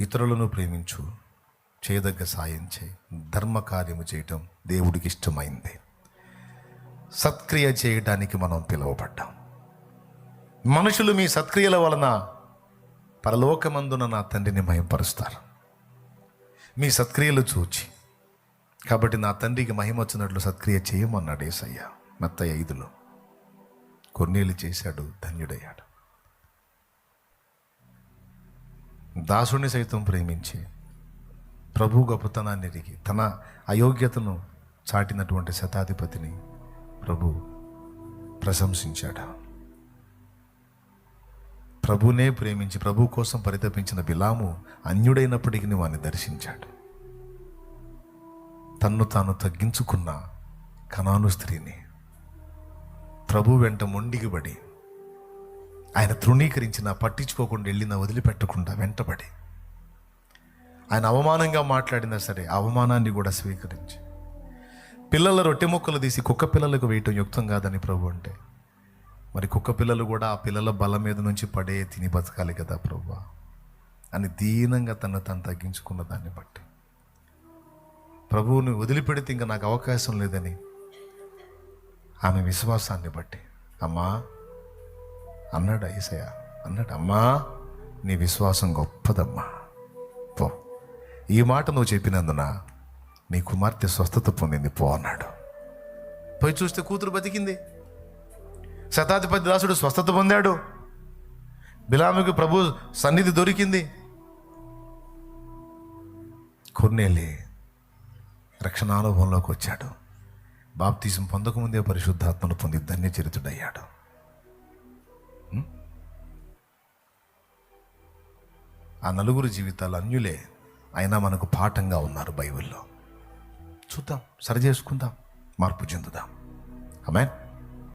ఇతరులను ప్రేమించు చేయదగ్గ సాయం చేయి. ధర్మ కార్యము చేయటం దేవుడికి ఇష్టమైంది. సత్క్రియ చేయటానికి మనం పిలువబడ్డాం. మనుషులు మీ సత్క్రియల వలన పరలోకమందున నా తండ్రిని మహింపరుస్తారు. మీ సత్క్రియలు చూచి కాబట్టి నా తండ్రికి మహిమ వచ్చినట్లు సత్క్రియ చేయమన్నాడు ఏసయ్య మెత్త ఐదులో. కొన్నేళ్ళు చేశాడు ధన్యుడయ్యాడు. దాసుని సైతం ప్రేమించి ప్రభు గొప్పతనాన్ని ఎరిగి తన అయోగ్యతను చాటినటువంటి శతాధిపతిని ప్రభు ప్రశంసించాడు. ప్రభునే ప్రేమించి ప్రభు కోసం పరితపించిన బిలాము అన్యుడైనప్పటికీ వాడిని దర్శించాడు. తన్ను తాను తగ్గించుకున్న కనాను స్త్రీని ప్రభు వెంట మొండిగిబడి ఆయన తృణీకరించిన పట్టించుకోకుండా వెళ్ళిన వదిలిపెట్టకుండా వెంటబడి. ఆయన అవమానంగా మాట్లాడినా సరే అవమానాన్ని కూడా స్వీకరించి. పిల్లల రొట్టె ముక్కలు తీసి కుక్క పిల్లలకు వేయటం యుక్తం కాదని ప్రభు అంటే మరి కుక్క పిల్లలు కూడా ఆ పిల్లల బలం మీద నుంచి పడే తిని బతకాలి కదా ప్రభు అని దీనంగా తను తను తగ్గించుకున్న దాన్ని బట్టి. ప్రభువుని వదిలిపెడితే ఇంకా నాకు అవకాశం లేదని ఆమె విశ్వాసాన్ని బట్టి అమ్మా అన్నాడు ఐసయ అన్నాడు అమ్మా నీ విశ్వాసం గొప్పదమ్మా. పో. ఈ మాట నువ్వు చెప్పినందున నీ కుమార్తె స్వస్థత పొందింది పో అన్నాడు. పోయి చూస్తే కూతురు బతికింది. శతాధిపతి దాసుడు స్వస్థత పొందాడు. బిలాముకి ప్రభు సన్నిధి దొరికింది. కొన్నేళ్ళి రక్షణానుభవంలోకి వచ్చాడు. బాప్తీసం పొందకముందే పరిశుద్ధాత్మను పొంది ధన్యచరితుడయ్యాడు. ఆ నలుగురు జీవితాలు అన్యులే. అయినా మనకు పాఠంగా ఉన్నారు బైబిల్లో. చూద్దాం సరి చేసుకుందాం మార్పు చెందుదాం. ఆమె